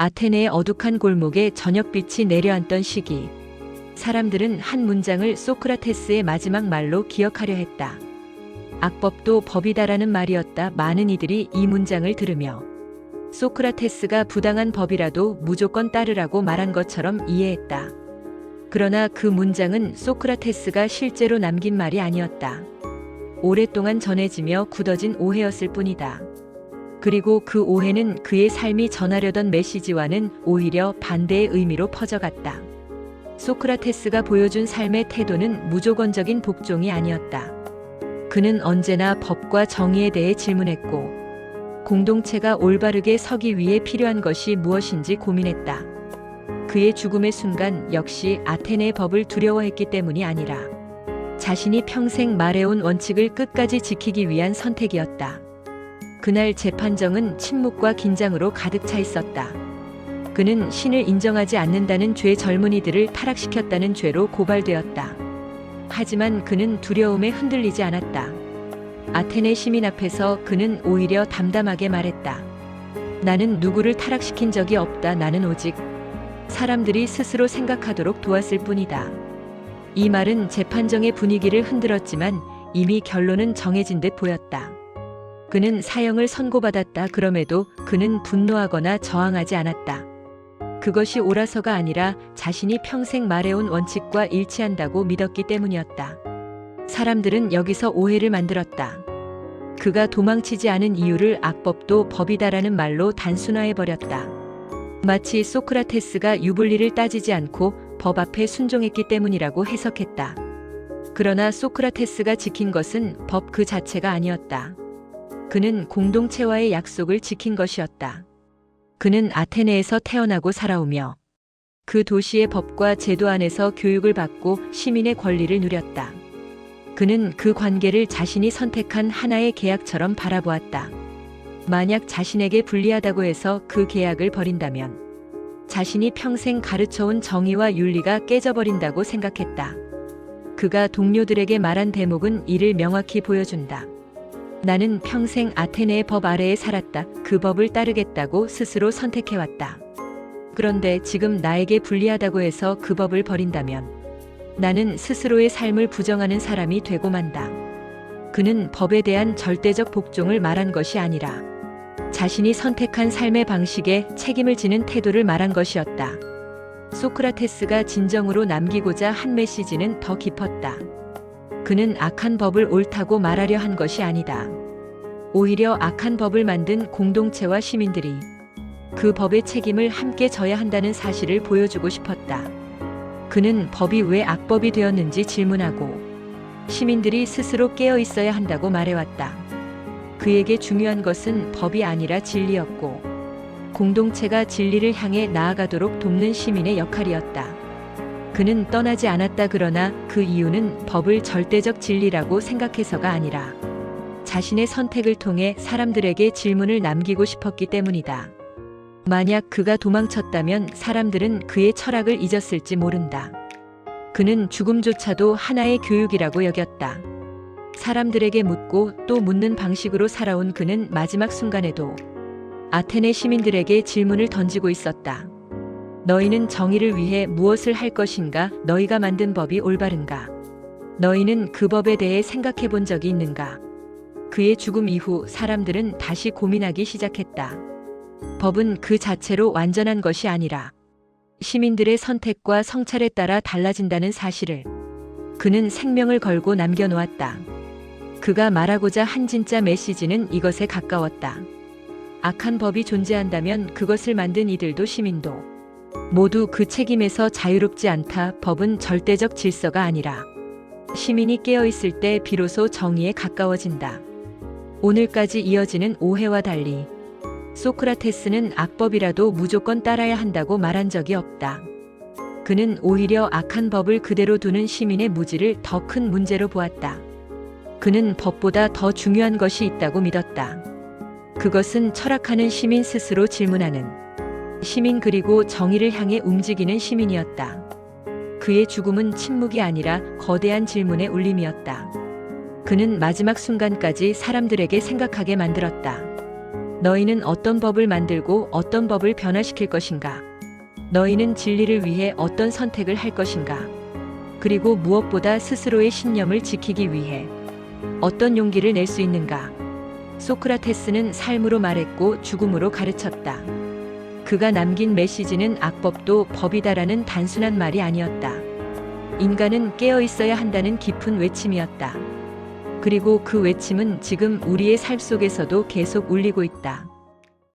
아테네의 어둑한 골목에 저녁빛이 내려앉던 시기. 사람들은 한 문장을 소크라테스의 마지막 말로 기억하려 했다. 악법도 법이다라는 말이었다. 많은 이들이 이 문장을 들으며 소크라테스가 부당한 법이라도 무조건 따르라고 말한 것처럼 이해했다. 그러나 그 문장은 소크라테스가 실제로 남긴 말이 아니었다. 오랫동안 전해지며 굳어진 오해였을 뿐이다. 그리고 그 오해는 그의 삶이 전하려던 메시지와는 오히려 반대의 의미로 퍼져갔다. 소크라테스가 보여준 삶의 태도는 무조건적인 복종이 아니었다. 그는 언제나 법과 정의에 대해 질문했고, 공동체가 올바르게 서기 위해 필요한 것이 무엇인지 고민했다. 그의 죽음의 순간 역시 아테네의 법을 두려워했기 때문이 아니라 자신이 평생 말해온 원칙을 끝까지 지키기 위한 선택이었다. 그날 재판정은 침묵과 긴장으로 가득 차 있었다. 그는 신을 인정하지 않는다는 죄 젊은이들을 타락시켰다는 죄로 고발되었다. 하지만 그는 두려움에 흔들리지 않았다. 아테네 시민 앞에서 그는 오히려 담담하게 말했다. 나는 누구를 타락시킨 적이 없다. 나는 오직 사람들이 스스로 생각하도록 도왔을 뿐이다. 이 말은 재판정의 분위기를 흔들었지만 이미 결론은 정해진 듯 보였다. 그는 사형을 선고받았다. 그럼에도 그는 분노하거나 저항하지 않았다. 그것이 옳아서가 아니라 자신이 평생 말해온 원칙과 일치한다고 믿었기 때문이었다. 사람들은 여기서 오해를 만들었다. 그가 도망치지 않은 이유를 악법도 법이다라는 말로 단순화해버렸다. 마치 소크라테스가 유불리를 따지지 않고 법 앞에 순종했기 때문이라고 해석했다. 그러나 소크라테스가 지킨 것은 법 그 자체가 아니었다. 그는 공동체와의 약속을 지킨 것이었다. 그는 아테네에서 태어나고 살아오며 그 도시의 법과 제도 안에서 교육을 받고 시민의 권리를 누렸다. 그는 그 관계를 자신이 선택한 하나의 계약처럼 바라보았다. 만약 자신에게 불리하다고 해서 그 계약을 버린다면 자신이 평생 가르쳐온 정의와 윤리가 깨져버린다고 생각했다. 그가 동료들에게 말한 대목은 이를 명확히 보여준다. 나는 평생 아테네의 법 아래에 살았다. 그 법을 따르겠다고 스스로 선택해왔다. 그런데 지금 나에게 불리하다고 해서 그 법을 버린다면 나는 스스로의 삶을 부정하는 사람이 되고 만다. 그는 법에 대한 절대적 복종을 말한 것이 아니라 자신이 선택한 삶의 방식에 책임을 지는 태도를 말한 것이었다. 소크라테스가 진정으로 남기고자 한 메시지는 더 깊었다. 그는 악한 법을 옳다고 말하려 한 것이 아니다. 오히려 악한 법을 만든 공동체와 시민들이 그 법의 책임을 함께 져야 한다는 사실을 보여주고 싶었다. 그는 법이 왜 악법이 되었는지 질문하고 시민들이 스스로 깨어 있어야 한다고 말해왔다. 그에게 중요한 것은 법이 아니라 진리였고 공동체가 진리를 향해 나아가도록 돕는 시민의 역할이었다. 그는 떠나지 않았다 그러나 그 이유는 법을 절대적 진리라고 생각해서가 아니라 자신의 선택을 통해 사람들에게 질문을 남기고 싶었기 때문이다. 만약 그가 도망쳤다면 사람들은 그의 철학을 잊었을지 모른다. 그는 죽음조차도 하나의 교육이라고 여겼다. 사람들에게 묻고 또 묻는 방식으로 살아온 그는 마지막 순간에도 아테네 시민들에게 질문을 던지고 있었다. 너희는 정의를 위해 무엇을 할 것인가? 너희가 만든 법이 올바른가? 너희는 그 법에 대해 생각해 본 적이 있는가? 그의 죽음 이후 사람들은 다시 고민하기 시작했다. 법은 그 자체로 완전한 것이 아니라 시민들의 선택과 성찰에 따라 달라진다는 사실을 그는 생명을 걸고 남겨놓았다. 그가 말하고자 한 진짜 메시지는 이것에 가까웠다. 악한 법이 존재한다면 그것을 만든 이들도 시민도 모두 그 책임에서 자유롭지 않다. 법은 절대적 질서가 아니라 시민이 깨어 있을 때 비로소 정의에 가까워진다. 오늘까지 이어지는 오해와 달리 소크라테스는 악법이라도 무조건 따라야 한다고 말한 적이 없다. 그는 오히려 악한 법을 그대로 두는 시민의 무지를 더 큰 문제로 보았다. 그는 법보다 더 중요한 것이 있다고 믿었다. 그것은 철학하는 시민 스스로 질문하는 시민 그리고 정의를 향해 움직이는 시민이었다. 그의 죽음은 침묵이 아니라 거대한 질문의 울림이었다. 그는 마지막 순간까지 사람들에게 생각하게 만들었다. 너희는 어떤 법을 만들고 어떤 법을 변화시킬 것인가? 너희는 진리를 위해 어떤 선택을 할 것인가? 그리고 무엇보다 스스로의 신념을 지키기 위해 어떤 용기를 낼 수 있는가? 소크라테스는 삶으로 말했고 죽음으로 가르쳤다. 그가 남긴 메시지는 악법도 법이다라는 단순한 말이 아니었다. 인간은 깨어 있어야 한다는 깊은 외침이었다. 그리고 그 외침은 지금 우리의 삶 속에서도 계속 울리고 있다.